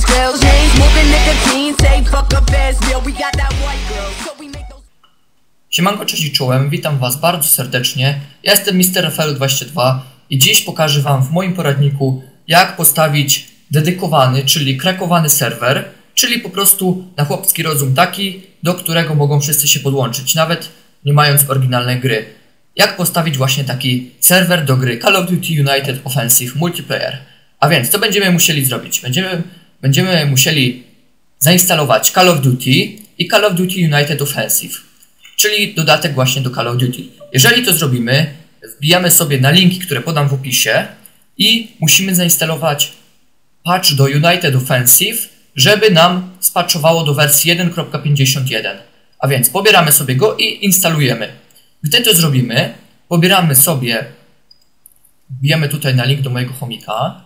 man's grills Chain smoking nicotine, say fuck We got that white girl, so we make Siemanko, cześć i czołem, witam Was bardzo serdecznie. Ja jestem Mr. FL22 i dziś pokażę Wam w moim poradniku, jak postawić dedykowany, czyli krakowany serwer, czyli po prostu na chłopski rozum taki, do którego mogą wszyscy się podłączyć, nawet nie mając oryginalnej gry. Jak postawić właśnie taki serwer do gry Call of Duty United Offensive Multiplayer. A więc, co będziemy musieli zrobić? Będziemy, będziemy musieli zainstalować Call of Duty i Call of Duty United Offensive czyli dodatek właśnie do Call of Duty. Jeżeli to zrobimy, wbijamy sobie na linki, które podam w opisie i musimy zainstalować patch do United Offensive, żeby nam spatchowało do wersji 1.51. A więc pobieramy sobie go i instalujemy. Gdy to zrobimy, pobieramy sobie, wbijamy tutaj na link do mojego chomika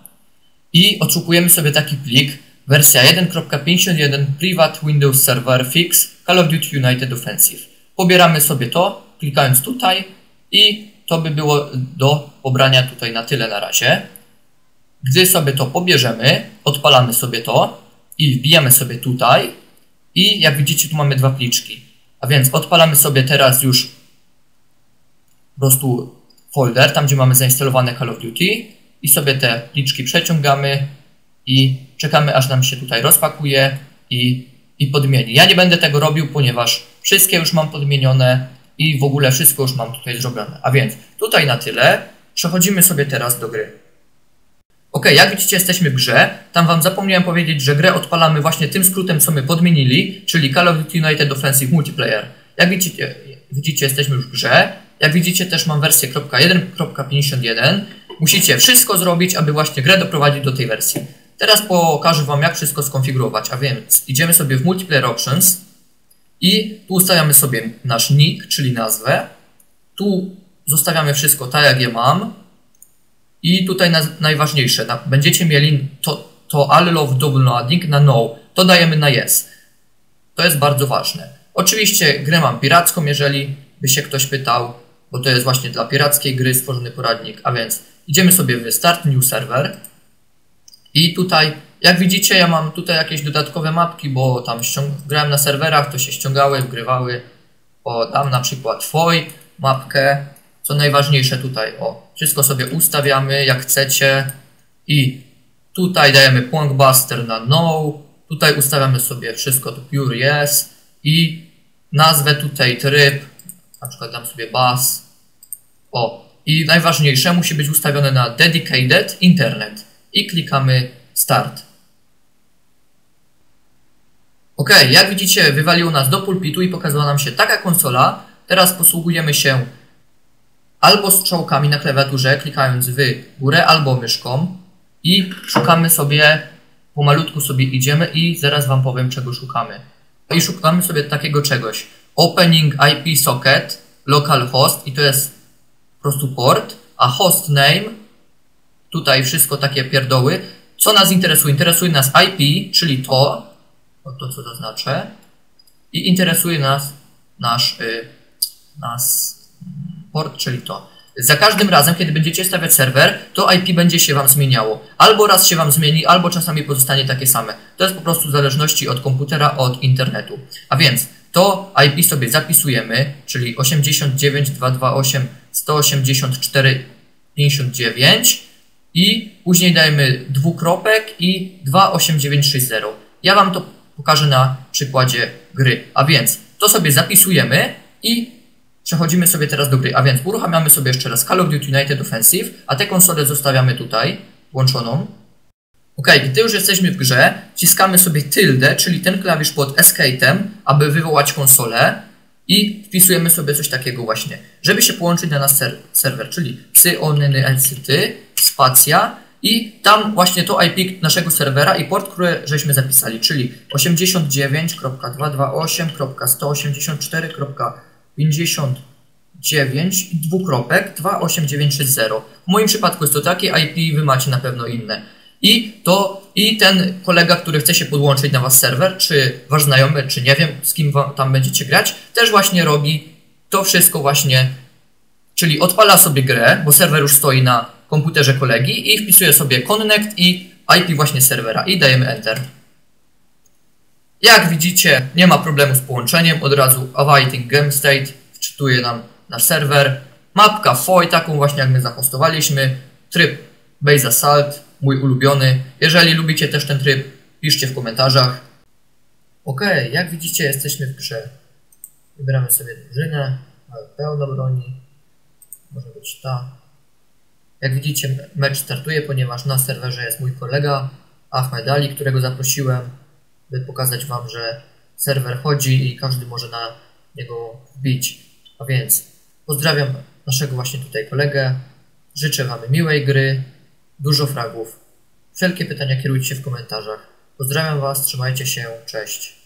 i odszukujemy sobie taki plik wersja 1.51 Private Windows Server Fix Call of Duty United Offensive. Pobieramy sobie to, klikając tutaj i to by było do pobrania tutaj na tyle na razie. Gdy sobie to pobierzemy, odpalamy sobie to i wbijamy sobie tutaj i jak widzicie tu mamy dwa pliczki. A więc odpalamy sobie teraz już po prostu folder, tam gdzie mamy zainstalowane Call of Duty i sobie te pliczki przeciągamy i czekamy aż nam się tutaj rozpakuje i, i podmieni. Ja nie będę tego robił, ponieważ wszystkie już mam podmienione i w ogóle wszystko już mam tutaj zrobione. A więc tutaj na tyle. Przechodzimy sobie teraz do gry. Ok, jak widzicie jesteśmy w grze. Tam wam zapomniałem powiedzieć, że grę odpalamy właśnie tym skrótem, co my podmienili, czyli Call of Duty United Offensive Multiplayer. Jak widzicie, widzicie jesteśmy już w grze. Jak widzicie też mam wersję .1.51. Musicie wszystko zrobić, aby właśnie grę doprowadzić do tej wersji. Teraz pokażę wam jak wszystko skonfigurować, a więc idziemy sobie w Multiplayer Options i tu ustawiamy sobie nasz nick, czyli nazwę. Tu zostawiamy wszystko tak, jak je mam. I tutaj na, najważniejsze, na, będziecie mieli to, to allow double loading na no. To dajemy na yes. To jest bardzo ważne. Oczywiście grę mam piracką, jeżeli by się ktoś pytał, bo to jest właśnie dla pirackiej gry stworzony poradnik. A więc idziemy sobie w Start New Server i tutaj jak widzicie, ja mam tutaj jakieś dodatkowe mapki, bo tam grałem na serwerach, to się ściągały, wgrywały. O, dam na przykład Twoj mapkę. Co najważniejsze tutaj, o, wszystko sobie ustawiamy jak chcecie. I tutaj dajemy Buster na No. Tutaj ustawiamy sobie wszystko to Pure Yes. I nazwę tutaj tryb, na przykład dam sobie Bus. O, i najważniejsze musi być ustawione na Dedicated Internet. I klikamy Start. Ok, jak widzicie wywaliło nas do pulpitu i pokazała nam się taka konsola. Teraz posługujemy się albo strzałkami na klawiaturze, klikając w górę, albo myszką i szukamy sobie, pomalutku sobie idziemy i zaraz Wam powiem czego szukamy. I szukamy sobie takiego czegoś. Opening IP socket, localhost i to jest po prostu port, a host name, tutaj wszystko takie pierdoły. Co nas interesuje? Interesuje nas IP, czyli to, to co zaznaczę. I interesuje nas nasz, y, nas port, czyli to. Za każdym razem, kiedy będziecie stawiać serwer, to IP będzie się Wam zmieniało. Albo raz się Wam zmieni, albo czasami pozostanie takie same. To jest po prostu w zależności od komputera, od internetu. A więc to IP sobie zapisujemy, czyli 89.228.184.59 i później dajemy dwukropek i 28960. Ja Wam to pokażę na przykładzie gry. A więc to sobie zapisujemy i przechodzimy sobie teraz do gry. A więc uruchamiamy sobie jeszcze raz Call of Duty United Offensive, a tę konsolę zostawiamy tutaj włączoną. Ok, gdy już jesteśmy w grze, wciskamy sobie tilde, czyli ten klawisz pod escape'em, aby wywołać konsolę i wpisujemy sobie coś takiego właśnie, żeby się połączyć na nasz ser serwer, czyli psy, onyny, elcyty, spacja i tam właśnie to IP naszego serwera i port, który żeśmy zapisali, czyli 89.228.184.59 i dwukropek 28960. W moim przypadku jest to takie IP, wy macie na pewno inne. I to i ten kolega, który chce się podłączyć na was serwer, czy wasz znajomy, czy nie wiem, z kim tam będziecie grać, też właśnie robi to wszystko właśnie, czyli odpala sobie grę, bo serwer już stoi na komputerze kolegi i wpisuję sobie connect i IP właśnie serwera i dajemy enter. Jak widzicie, nie ma problemu z połączeniem, od razu awaiting game state wczytuje nam nasz serwer. Mapka FOI, taką właśnie jak my zahostowaliśmy. Tryb Base Assault, mój ulubiony. Jeżeli lubicie też ten tryb, piszcie w komentarzach. Ok, jak widzicie, jesteśmy w grze. Wybieramy sobie drużynę, mamy pełno broni. Może być ta. Jak widzicie, mecz startuje, ponieważ na serwerze jest mój kolega Ahmed Ali, którego zaprosiłem, by pokazać Wam, że serwer chodzi i każdy może na niego wbić. A więc pozdrawiam naszego właśnie tutaj kolegę. Życzę Wam miłej gry, dużo fragów. Wszelkie pytania kierujcie w komentarzach. Pozdrawiam Was, trzymajcie się, cześć.